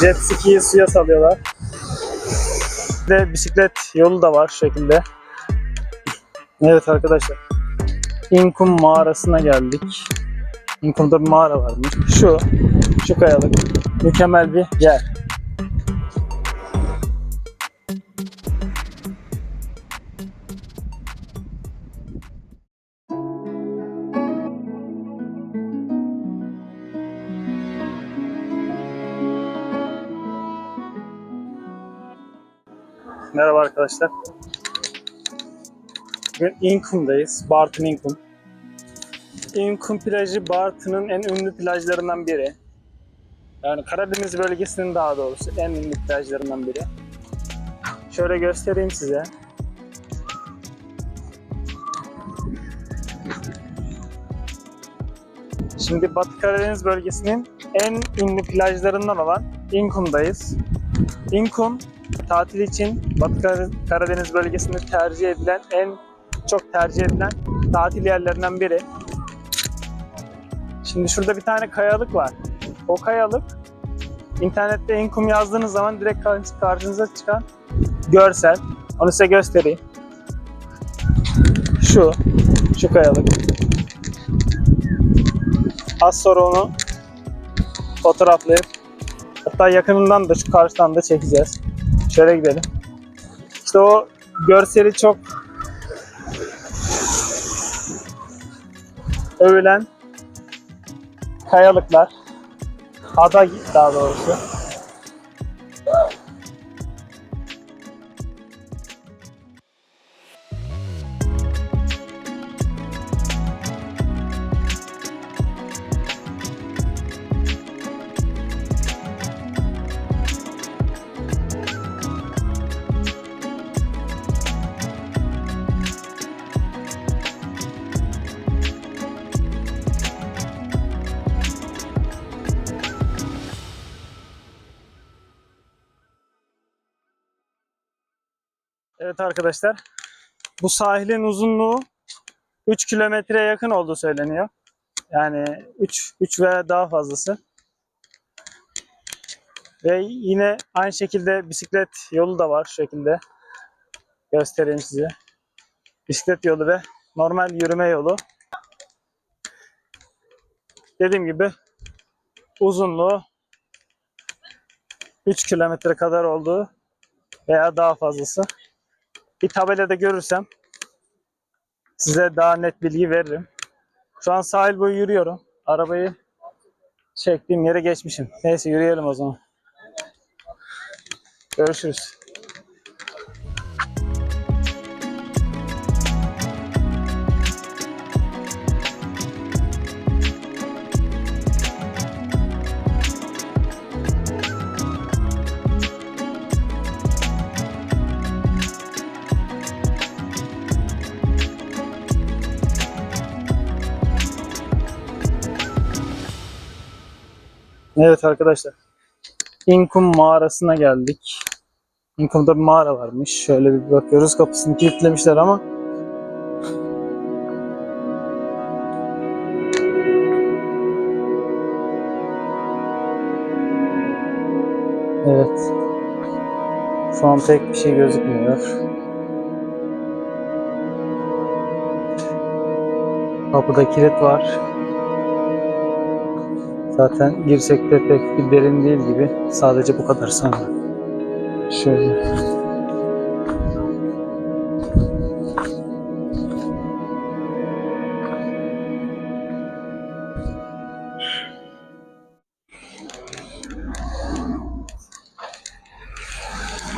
Jet ski'yi suya salıyorlar. Bir de bisiklet yolu da var şu şekilde. Evet arkadaşlar. İnkum mağarasına geldik. İnkum'da bir mağara varmış. Şu, şu kayalık. Mükemmel bir yer. Merhaba arkadaşlar. Bugün Inkum'dayız. Bartın Inkum. Inkum plajı Bartın'ın en ünlü plajlarından biri. Yani Karadeniz bölgesinin daha doğrusu en ünlü plajlarından biri. Şöyle göstereyim size. Şimdi Batı Karadeniz bölgesinin en ünlü plajlarından olan Inkum'dayız. Inkum tatil için Batı Kar- Karadeniz bölgesinde tercih edilen en çok tercih edilen tatil yerlerinden biri. Şimdi şurada bir tane kayalık var. O kayalık internette Inkum yazdığınız zaman direkt kar- karşınıza çıkan görsel. Onu size göstereyim. Şu, şu kayalık. Az sonra onu fotoğraflayıp hatta yakınından da şu karşıdan da çekeceğiz. Şöyle gidelim. İşte o görseli çok övülen kayalıklar. Ada daha doğrusu. Evet arkadaşlar. Bu sahilin uzunluğu 3 kilometreye yakın olduğu söyleniyor. Yani 3 3 veya daha fazlası. Ve yine aynı şekilde bisiklet yolu da var şu şekilde. Göstereyim size. Bisiklet yolu ve normal yürüme yolu. Dediğim gibi uzunluğu 3 kilometre kadar olduğu veya daha fazlası. Bir tabelada görürsem size daha net bilgi veririm. Şu an sahil boyu yürüyorum. Arabayı çektiğim yere geçmişim. Neyse yürüyelim o zaman. Görüşürüz. Evet arkadaşlar. İnkum mağarasına geldik. İnkum'da bir mağara varmış. Şöyle bir bakıyoruz. Kapısını kilitlemişler ama Evet. Şu an pek bir şey gözükmüyor. Kapıda kilit var. Zaten girsek de pek bir derin değil gibi. Sadece bu kadar sanırım. Şöyle.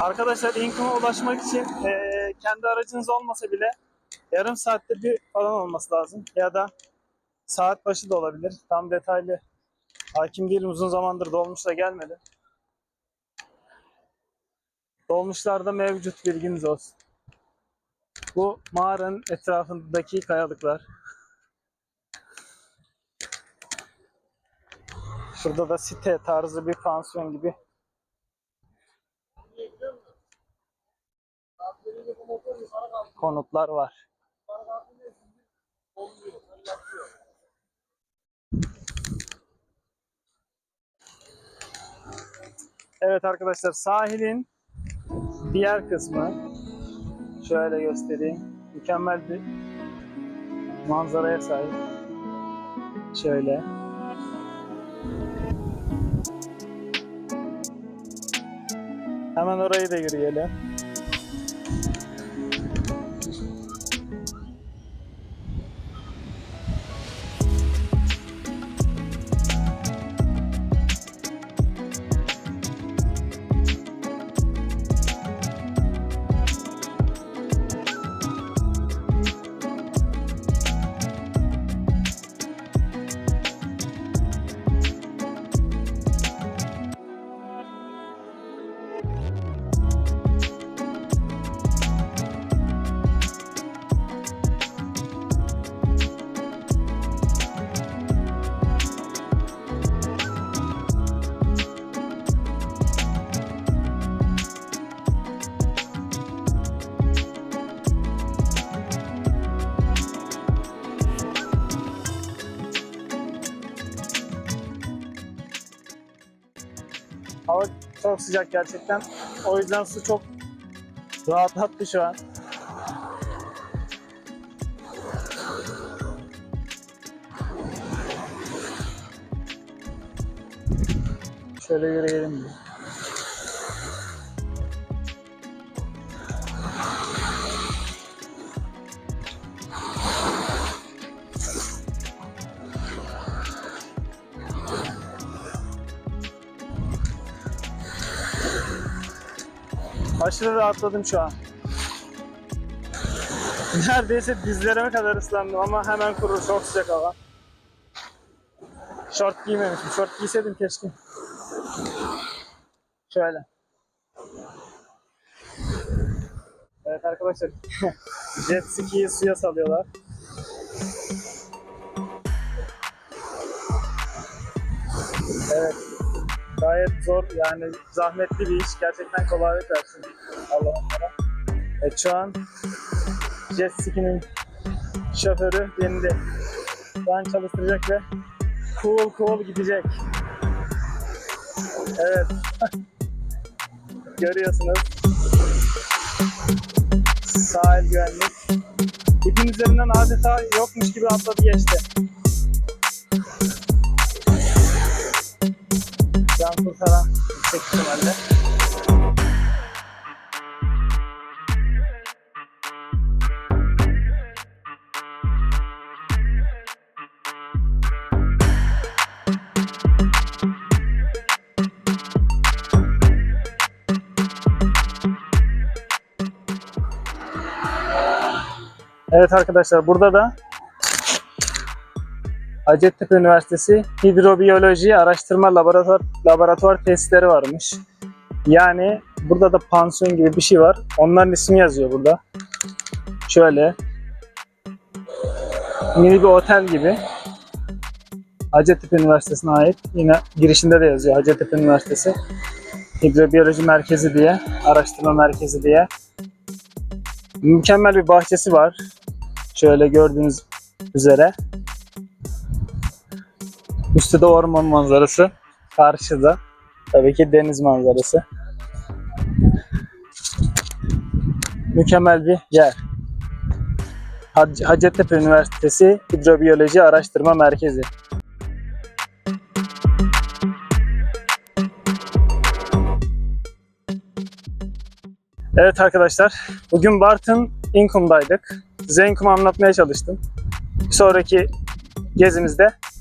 Arkadaşlar Income'a ulaşmak için eee, kendi aracınız olmasa bile yarım saatte bir falan olması lazım. Ya da saat başı da olabilir. Tam detaylı hakim değilim. Uzun zamandır dolmuşla gelmedi. Dolmuşlarda mevcut bilginiz olsun. Bu mağaranın etrafındaki kayalıklar. Şurada da site tarzı bir pansiyon gibi. Konutlar var. Evet arkadaşlar sahilin diğer kısmı şöyle göstereyim. Mükemmel bir manzaraya sahip. Şöyle. Hemen orayı da yürüyelim. Çok sıcak gerçekten. O yüzden su çok rahatlattı şu an. Şöyle yürüyelim bir. Aşırı rahatladım şu an. Neredeyse dizlerime kadar ıslandım ama hemen kurur. Çok sıcak hava. Şort giymemişim. Şort giyseydim keşke. Şöyle. Evet arkadaşlar. Jet ski'yi suya salıyorlar. Evet. Gayet zor yani zahmetli bir iş. Gerçekten kolaylık versin Allah onlara. Evet şu an jet ski'nin şoförü bindi. Şu an çalıştıracak ve cool cool gidecek. Evet. Görüyorsunuz. Sahil güvenlik. İpin üzerinden adeta yokmuş gibi atladı geçti. İhtimalle. Evet arkadaşlar burada da Hacettepe Üniversitesi Hidrobiyoloji Araştırma Laboratuvar, Laboratuvar Testleri varmış. Yani burada da pansiyon gibi bir şey var. Onların ismi yazıyor burada. Şöyle. Mini bir otel gibi. Hacettepe Üniversitesi'ne ait. Yine girişinde de yazıyor Hacettepe Üniversitesi. Hidrobiyoloji Merkezi diye, araştırma merkezi diye. Mükemmel bir bahçesi var. Şöyle gördüğünüz üzere. Üstte de orman manzarası. Karşıda tabii ki deniz manzarası. Mükemmel bir yer. Hac- Hacettepe Üniversitesi Hidrobiyoloji Araştırma Merkezi. Evet arkadaşlar, bugün Bartın İnkum'daydık. Size anlatmaya çalıştım. Bir sonraki gezimizde